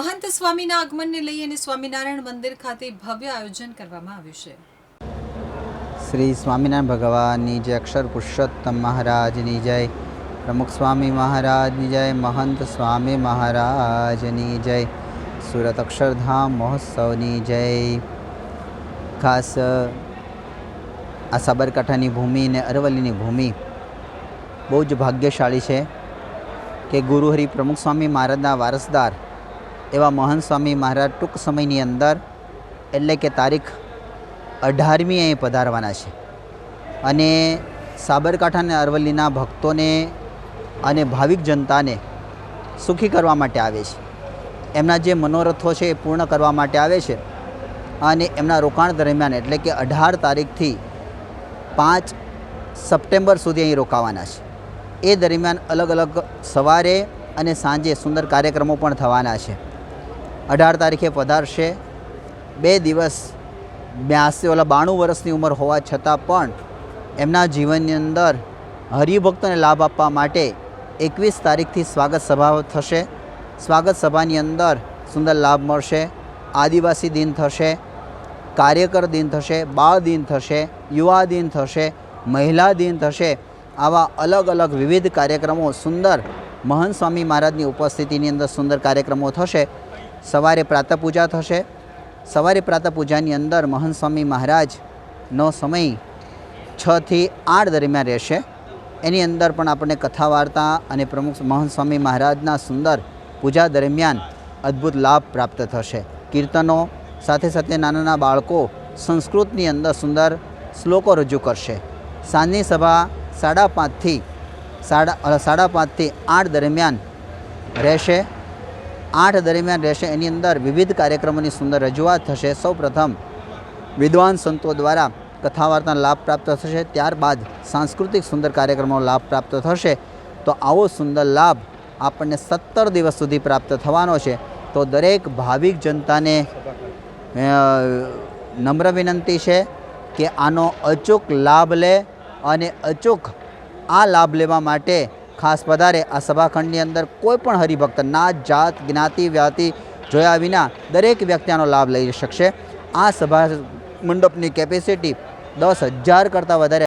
મહંત સ્વામીના આગમનને લઈ અને સ્વામિનારાયણ મંદિર ખાતે ભવ્ય આયોજન કરવામાં આવ્યું છે. શ્રી સ્વામિનારાયણ ભગવાનની જય, અક્ષર પુરુષોત્તમ મહારાજની જય, પ્રમુખ સ્વામી મહારાજની જય, મહંત સ્વામી મહારાજની જય, સુરત અક્ષરધામ મહોત્સવની જય. ખાસ, આ સાબરકાંઠાની ભૂમિ ને અરવલ્લીની ભૂમિ બહુ જ ભાગ્યશાળી છે કે ગુરુહરિ પ્રમુખ સ્વામી મહારાજના વારસદાર એવા મહંત સ્વામી મહારાજ ટૂંક સમયની અંદર, એટલે કે તારીખ અઢારમી અહીં પધારવાના છે. અને સાબરકાંઠા અને અરવલ્લીના ભક્તોને અને ભાવિક જનતાને સુખી કરવા માટે આવે છે. એમના જે મનોરથો છે એ પૂર્ણ કરવા માટે આવે છે. અને એમના રોકાણ દરમિયાન, એટલે કે અઢાર તારીખથી પાંચ સપ્ટેમ્બર સુધી અહીં રોકાવાના છે. એ દરમિયાન અલગ અલગ સવારે અને સાંજે સુંદર કાર્યક્રમો પણ થવાના છે. અઢાર તારીખે પધારશે. બે દિવસ બ્યાસી ઓલા બાણું વર્ષની ઉંમર હોવા છતાં પણ એમના જીવનની અંદર હરિભક્તોને લાભ આપવા માટે એકવીસ તારીખથી સ્વાગત સભા થશે. સ્વાગત સભાની અંદર સુંદર લાભ મળશે. આદિવાસી દિન થશે, કાર્યકર દિન થશે, બાળ દિન થશે, યુવા દિન થશે, મહિલા દિન થશે. આવા અલગ અલગ વિવિધ કાર્યક્રમો સુંદર મહંત સ્વામી મહારાજની ઉપસ્થિતિની અંદર સુંદર કાર્યક્રમો થશે. સવારે પ્રાતઃ પૂજા થશે. સવારે પ્રાતઃ પૂજાની અંદર મહંત સ્વામી મહારાજનો સમય છથી આઠ દરમિયાન રહેશે. એની અંદર પણ આપણને કથા વાર્તા અને પ્રમુખ મહંત મહારાજના સુંદર પૂજા દરમિયાન અદ્ભુત લાભ પ્રાપ્ત થશે. કીર્તનો, સાથે સાથે નાના નાના બાળકો સંસ્કૃતની અંદર સુંદર શ્લોકો રજૂ કરશે. સાંજની સભા સાડા પાંચથી સાડા સાડા પાંચથી આઠ દરમિયાન રહેશે. આઠ દરમિયાન રહેશે. એની અંદર વિવિધ કાર્યક્રમોની સુંદર રજૂઆત થશે. સૌપ્રથમ વિદ્વાન સંતો દ્વારા કથા વાર્તાનો લાભ પ્રાપ્ત થશે. ત્યારબાદ સાંસ્કૃતિક સુંદર કાર્યક્રમોનો લાભ પ્રાપ્ત થશે. તો આવો સુંદર લાભ આપણને સત્તર દિવસ સુધી પ્રાપ્ત થવાનો છે. તો દરેક ભાવિક જનતાને નમ્ર વિનંતી છે કે આનો અચૂક લાભ લે અને અચૂક આ લાભ લેવા માટે ખાસ પધારે આ સભાખંડની અંદર કોઈ પણ હરિભક્ત, નાત, જાત, જ્ઞાતિ, વ્યાતિ, જોયા વિના દરેક વ્યક્તિ લાભ લઈ શકશે. આ સભા મંડપની કેપેસિટી દસ હજાર કરતાં વધારે